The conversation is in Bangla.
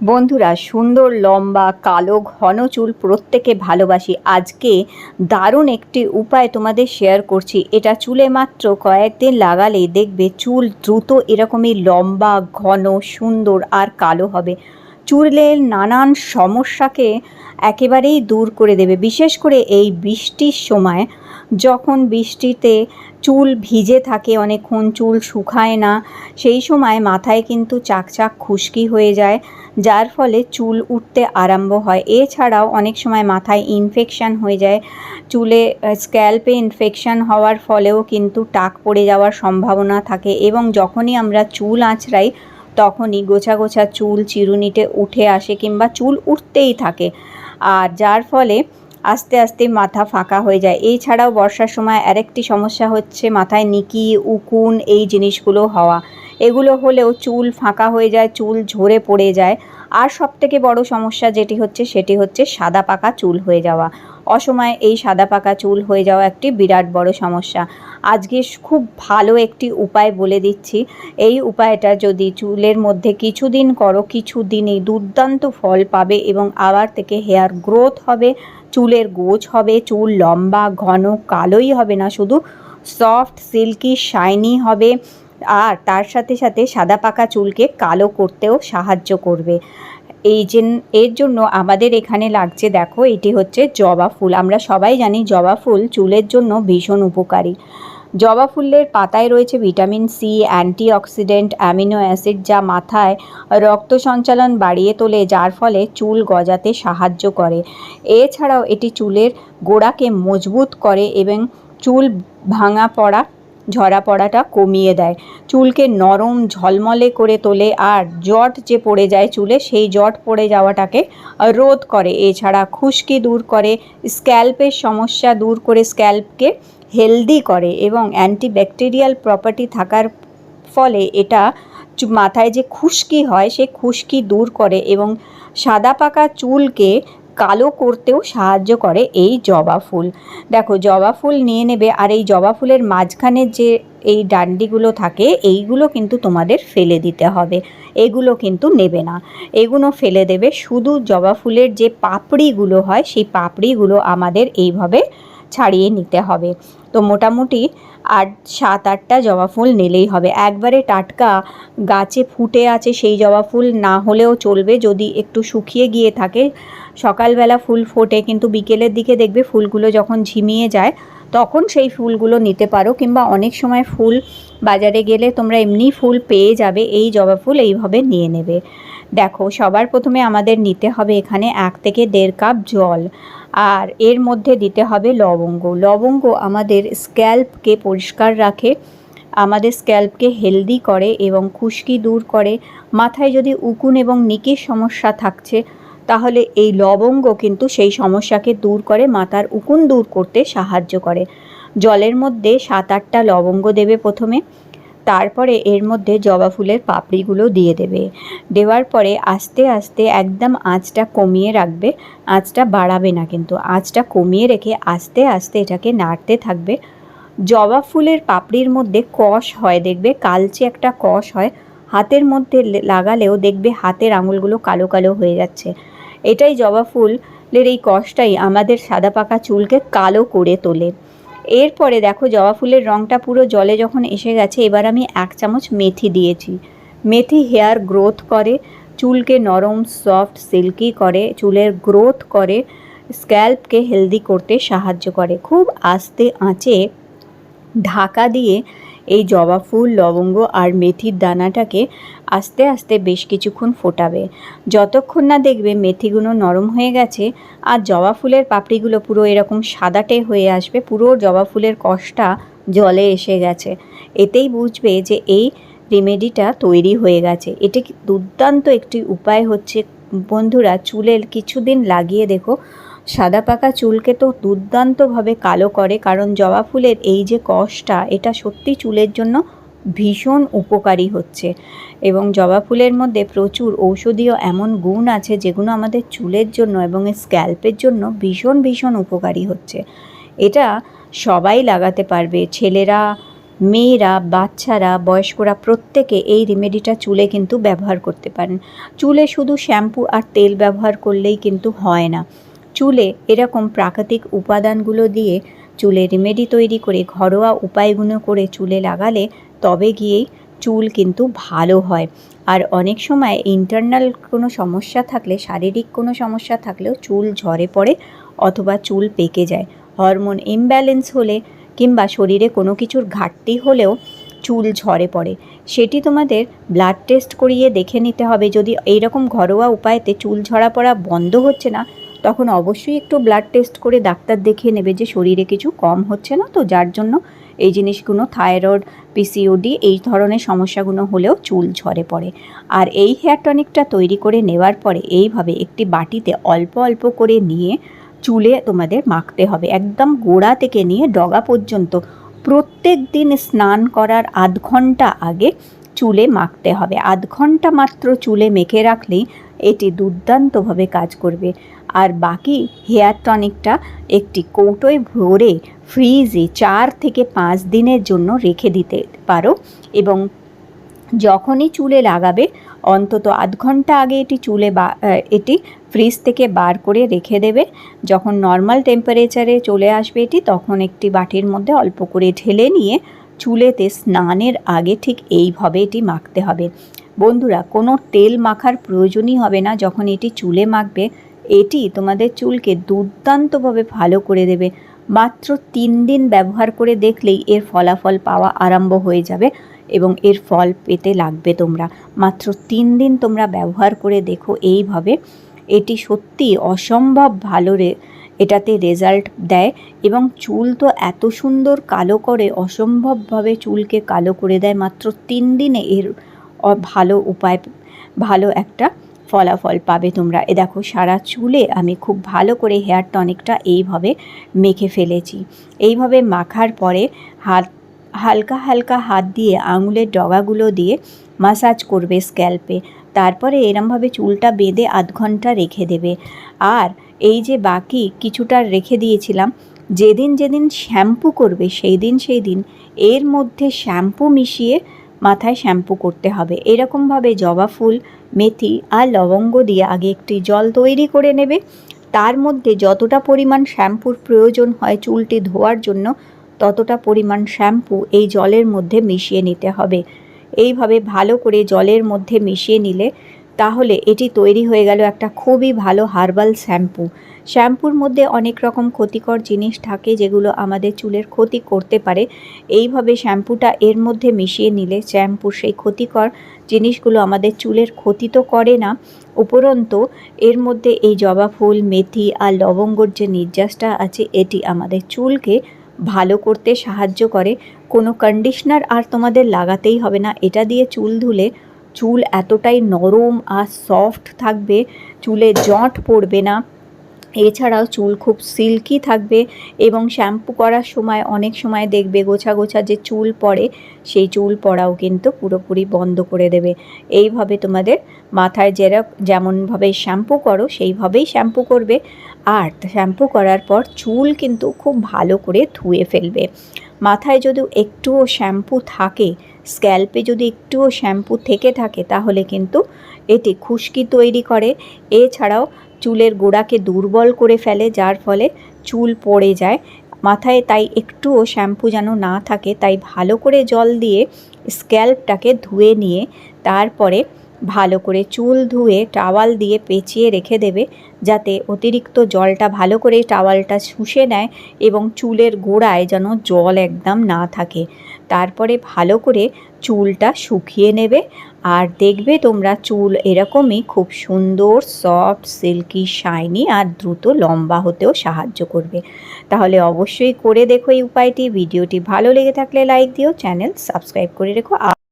বন্ধুরা, সুন্দর, লম্বা, কালো, ঘন চুল প্রত্যেকে ভালোবাসি। আজকে দারুণ একটি উপায় তোমাদের শেয়ার করছি। এটা চুলে মাত্র কয়েকদিন লাগালেই দেখবে চুল দ্রুত এরকমই লম্বা, ঘন, সুন্দর আর কালো হবে। চুলের নানান সমস্যাকে একেবারেই দূর করে দেবে। বিশেষ করে এই বৃষ্টির সময় যখন বৃষ্টিতে চুল ভিজে থাকে, অনেকক্ষণ চুল শুকায় না, সেই সময় মাথায় কিন্তু চাকচাক খুশকি হয়ে যায়, যার ফলে চুল উঠতে আরম্ভ হয়। এছাড়াও অনেক সময় মাথায় ইনফেকশান হয়ে যায়, চুলে স্ক্যাল্পে ইনফেকশান হওয়ার ফলেও কিন্তু টাক পড়ে যাওয়ার সম্ভাবনা থাকে এবং যখনই আমরা চুল আঁচড়াই, তখনই গোছা গোছা চুল চিরুনিতে উঠে আসে কিংবা চুল উঠতেই থাকে। আর যার ফলে আস্তে আস্তে মাথা ফাঁকা হয়ে যায়। এছাড়াও বর্ষার সময় আরেকটি সমস্যা হচ্ছে মাথায় নিকি, উকুন এই জিনিসগুলো হওয়া। এগুলো হলেও চুল ফাঁকা হয়ে যায়, চুল ঝরে পড়ে যায়। আর সবথেকে বড় সমস্যা যেটি হচ্ছে সেটি হচ্ছে সাদা পাকা চুল হয়ে যাওয়া। অসময়ে এই সাদা পাকা চুল হয়ে যাওয়া একটি বিরাট বড় সমস্যা। আজকে খুব ভালো একটি উপায় বলে দিচ্ছি। এই উপায়টা যদি চুলের মধ্যে কিছুদিন করো কিছু দিনেই দুর্দান্ত ফল পাবে এবং আবার থেকে হেয়ার গ্রোথ হবে। চুলের গোছ হবে, চুল লম্বা, ঘন, কালোই হবে না, শুধু সফট, সিল্কি, শাইনি হবে। আর তার সাথে সাথে সাদা পাকা চুলকে কালো করতেও সাহায্য করবে। এই যে, এর জন্য আমাদের এখানে লাগছে, দেখো, এটি হচ্ছে জবা ফুল। আমরা সবাই জানি জবা ফুল চুলের জন্য ভীষণ উপকারী। জবা ফুলের পাতায় রয়েছে vitamin C, antioxidant, amino acid যা মাথায় রক্ত সঞ্চালন বাড়িয়ে তোলে, যার ফলে চুল গজাতে সাহায্য করে। এছাড়াও এটি চুলের গোড়াকে মজবুত করে এবং চুল ভাঙা পড়া ঝরা পড়াটা কমিয়ে দেয়। চুলকে নরম ঝলমলে করে তোলে আর জট যে পড়ে যায় চুলে, সেই জট পড়ে যাওয়াটাকে রোধ করে। এছাড়া খুশকি দূর করে, স্ক্যাল্পের সমস্যা দূর করে স্ক্যাল্পকে হেলদি করে এবং অ্যান্টিব্যাকটেরিয়াল প্রপার্টি থাকার ফলে এটা মাথায় যে খুশকি হয়, সে খুশকি দূর করে এবং সাদা পাকা চুলকে কালো করতেও সাহায্য করে এই জবা ফুল। দেখো, জবা ফুল নিয়ে নেবে আর এই জবা ফুলের মাঝখানে যে এই ডান্ডিগুলো থাকে, এইগুলো কিন্তু তোমাদের ফেলে দিতে হবে। এগুলো কিন্তু নেবে না। এগুলো ফেলে দেবে শুধু জবা ফুলের যে পাপড়িগুলো হয়, সেই পাপড়িগুলো আমাদের এইভাবে ছাড়িয়ে নিতে হবে। তো মোটামুটি আট সাত আটটা জবা ফুল নিলেই হবে। একবারে টাটকা গাছে ফুটে আছে সেই জবা ফুল, না হলেও চলবে। যদি একটু শুকিয়ে গিয়ে থাকে সকালবেলা ফুল ফোটে, কিন্তু বিকেলের দিকে দেখবে ফুলগুলো যখন ঝিমিয়ে যায়, তখন সেই ফুলগুলো নিতে পারো। কিংবা অনেক সময় ফুল বাজারে গেলে তোমরা এমনি ফুল পেয়ে যাবে, এই জবা ফুল এইভাবে নিয়ে নেবে। দেখো, সবার প্রথমে আমাদের নিতে হবে এখানে এক থেকে দেড় কাপ জল, আর এর মধ্যে দিতে হবে লবঙ্গ। লবঙ্গ আমাদের স্ক্যাল্পকে পরিষ্কার রাখে, আমাদের স্ক্যাল্পকে হেলদি করে এবং খুশকি দূর করে। মাথায় যদি উকুন এবং নিকির সমস্যা থাকছে তাহলে এই লবঙ্গ কিন্তু সেই সমস্যাকে দূর করে, মাথার উকুন দূর করতে সাহায্য করে। জলের মধ্যে সাত আটটা লবঙ্গ দেবে প্রথমে, তারপরে এর মধ্যে জবা ফুলের পাপড়িগুলো দিয়ে দেবে। দেওয়ার পরে আস্তে আস্তে একদম আঁচটা কমিয়ে রাখবে, আঁচটা বাড়াবে না কিন্তু, আঁচটা কমিয়ে রেখে আস্তে আস্তে এটাকে নাড়তে থাকবে। জবা ফুলের পাপড়ির মধ্যে কষ হয়, দেখবে কালচে একটা কষ হয়, হাতের মধ্যে লাগালেও দেখবে হাতের আঙুলগুলো কালো কালো হয়ে যাচ্ছে। এটাই জবা ফুলের এই কষটাই আমাদের সাদা পাকা চুলকে কালো করে তোলে। এরপরে দেখো জবা ফুলের রঙটা পুরো জলে যখন এসে গেছে, এবার আমি এক চামচ মেথি দিয়েছি। মেথি হেয়ার গ্রোথ করে, চুলকে নরম, সফট, সিল্কি করে, চুলের গ্রোথ করে, স্ক্যাল্পকে হেলদি করতে সাহায্য করে। খুব আস্তে আঁচে ঢাকা দিয়ে এই জবা ফুল, লবঙ্গ আর মেথির দানাটাকে আস্তে আস্তে বেশ কিছুক্ষণ ফোটাবে। যতক্ষণ না দেখবে মেথিগুলো নরম হয়ে গেছে আর জবা ফুলের পাপড়িগুলো পুরো এরকম সাদাটে হয়ে আসবে, পুরো জবা ফুলের কষটা জলে এসে গেছে। এতেই বুঝবে যে এই রেমেডিটা তৈরি হয়ে গেছে। এটি দুর্দান্ত একটি উপায় হচ্ছে বন্ধুরা, চুলের কিছুদিন লাগিয়ে দেখো সাদা পাকা চুলকে তো দুর্দান্তভাবে কালো করে, কারণ জবা ফুলের এই যে কষটা, এটা সত্যি চুলের জন্য ভীষণ উপকারী হচ্ছে। এবং জবা ফুলের মধ্যে প্রচুর ঔষধীয় এমন গুণ আছে যেগুলো আমাদের চুলের জন্য এবং স্ক্যাল্পের জন্য ভীষণ ভীষণ উপকারী হচ্ছে। এটা সবাই লাগাতে পারবে, ছেলেরা, মেয়েরা, বাচ্চারা, বয়স্করা, প্রত্যেকে এই রেমেডিটা চুলে কিন্তু ব্যবহার করতে পারেন। চুলে শুধু শ্যাম্পু আর তেল ব্যবহার করলেই কিন্তু হয় না। চুলে এরকম প্রাকৃতিক উপাদানগুলো দিয়ে চুলে রেমেডি তৈরি করে ঘরোয়া উপায়গুলো করে চুলে লাগালে তবে গিয়েই চুল কিন্তু ভালো হয়। আর অনেক সময় ইন্টারনাল কোনো সমস্যা থাকলে, শারীরিক কোনো সমস্যা থাকলেও চুল ঝরে পড়ে অথবা চুল পেকে যায়। হরমোন ইমব্যালেন্স হলে কিংবা শরীরে কোনো কিছুর ঘাটতি হলেও চুল ঝরে পড়ে। সেটি তোমাদের ব্লাড টেস্ট করিয়ে দেখে নিতে হবে। যদি এইরকম ঘরোয়া উপায়তে চুল ঝরা পড়া বন্ধ হচ্ছে না তখন অবশ্যই একটু ব্লাড টেস্ট করে ডাক্তার দেখিয়ে নেবে যে শরীরে কিছু কম হচ্ছে না। তো যার জন্য এই জিনিসগুলো থাইরয়েড পিসিওডি এই ধরনের সমস্যাগুলো হলেও চুল ঝরে পড়ে। আর এই হেয়ার টনিকটা তৈরি করে নেওয়ার পরে এইভাবে একটি বাটিতে অল্প অল্প করে নিয়ে চুলে তোমাদের মাখতে হবে। একদম গোড়া থেকে নিয়ে ডগা পর্যন্ত প্রত্যেক দিন স্নান করার আধ ঘণ্টা আগে চুলে মাখতে হবে। আধ ঘণ্টা মাত্র চুলে মেখে রাখলেই এটি দুর্দান্তভাবে কাজ করবে। আর বাকি হেয়ার টনিকটা একটি কৌটোয় ভরে ফ্রিজে চার থেকে পাঁচ দিনের জন্য রেখে দিতে পারো এবং যখনই চুলে লাগাবে, অন্তত আধ ঘণ্টা আগে এটি চুলে বা এটি ফ্রিজ থেকে বার করে রেখে দেবে। যখন নর্মাল টেম্পারেচারে চলে আসবে এটি, তখন একটি বাটির মধ্যে অল্প করে ঢেলে নিয়ে চুলেতে স্নানের আগে ঠিক এইভাবে এটি মাখতে হবে। বন্ধুরা, কোনো তেল মাখার প্রয়োজনই হবে না যখন এটি চুলে মাখবে। এটি তোমাদের চুলকে দুর্দান্তভাবে ভালো করে দেবে। মাত্র তিন দিন ব্যবহার করে দেখলেই এর ফলাফল পাওয়া আরম্ভ হয়ে যাবে এবং এর ফল পেতে লাগবে তোমরা। মাত্র তিন দিন তোমরা ব্যবহার করে দেখো এইভাবে। এটি সত্যি অসম্ভব ভালো রে, এটাতে রেজাল্ট দেয় এবং চুল তো এত সুন্দর কালো করে, অসম্ভবভাবে চুলকে কালো করে দেয়। মাত্র তিন দিনে এর ভালো উপায়, ভালো একটা ফলাফল পাবে তোমরা। এ দেখো, সারা চুলে আমি খুব ভালো করে হেয়ার টনিকটা এইভাবে মেখে ফেলেছি। এইভাবে মাখার পরে হাত, হালকা হালকা হাত দিয়ে আঙুলের ডগাগুলো দিয়ে মাসাজ করবে স্ক্যাল্পে তারপরে এরমভাবে চুলটা বেঁধে আধ ঘণ্টা রেখে দেবে। আর এই যে বাকি কিছুটা রেখে দিয়েছিলাম, যেদিন যেদিন শ্যাম্পু করবে, সেই দিন সেই দিন এর মধ্যে শ্যাম্পু মিশিয়ে মাথায় শ্যাম্পু করতে হবে। এরকমভাবে জবা ফুল, মেথি আর লবঙ্গ দিয়ে আগে একটি জল তৈরি করে নেবে। তার মধ্যে যতটা পরিমাণ শ্যাম্পুর প্রয়োজন হয় চুলটি ধোয়ার জন্য, ততটা পরিমাণ শ্যাম্পু এই জলের মধ্যে মিশিয়ে নিতে হবে। এইভাবে ভালো করে জলের মধ্যে মিশিয়ে নিলে তাহলে এটি তৈরি হয়ে গেল একটা খুবই ভালো হার্বাল শ্যাম্পু। শ্যাম্পুর মধ্যে অনেক রকম ক্ষতিকর জিনিস থাকে যেগুলো আমাদের চুলের ক্ষতি করতে পারে। এইভাবে শ্যাম্পুটা এর মধ্যে মিশিয়ে নিলে শ্যাম্পুর সেই ক্ষতিকর জিনিসগুলো আমাদের চুলের ক্ষতি তো করে না। উপরন্তু, এর মধ্যে এই জবা ফুল, মেথি আর লবঙ্গর যে নির্যাসটা আছে, এটি আমাদের চুলকে ভালো করতে সাহায্য করে। কোনো কন্ডিশনার আর তোমাদের লাগাতেই হবে না। এটা দিয়ে চুল ধুলে চুল এতটাই নরম আর সফট থাকবে, চুলে জট পড়বে না। এছাড়াও চুল খুব সিল্কি থাকবে এবং শ্যাম্পু করার সময় অনেক সময় দেখবে গোছা গোছা যে চুল পড়ে, সেই চুল পড়াও কিন্তু পুরোপুরি বন্ধ করে দেবে। এইভাবে তোমাদের মাথায় যেরক, যেমনভাবে শ্যাম্পু করো, সেইভাবেই শ্যাম্পু করবে। আর শ্যাম্পু করার পর চুল কিন্তু খুব ভালো করে ধুয়ে ফেলবে। মাথায় যদি একটুও শ্যাম্পু থাকে স্ক্যাল্পে যদি একটুও শ্যাম্পু থেকে থাকে, তাহলে কিন্তু এটি খুশকি তৈরি করে। এছাড়াও চুলের গোড়াকে দুর্বল করে ফেলে, যার ফলে চুল পড়ে যায়। মাথায় তাই একটুও শ্যাম্পু যেন না থাকে, তাই ভালো করে জল দিয়ে স্ক্যাল্পটাকে ধুয়ে নিয়ে, তারপরে ভালো করে চুল ধুয়ে টাওয়াল দিয়ে পেঁচিয়ে রেখে দেবে, যাতে অতিরিক্ত জলটা ভালো করে টাওয়ালটা শুষে নেয় এবং চুলের গোড়ায় যেন জল একদম না থাকে। তারপরে ভালো করে চুলটা শুকিয়ে নেবে আর দেখবে তোমরা চুল এরকমই খুব সুন্দর, সফট, সিল্কি, শাইনি আর দ্রুত লম্বা হতেও সাহায্য করবে। তাহলে অবশ্যই করে দেখো এই উপায়টি। ভিডিওটি ভালো লেগে থাকলে লাইক দিও, চ্যানেল সাবস্ক্রাইব করে রেখো।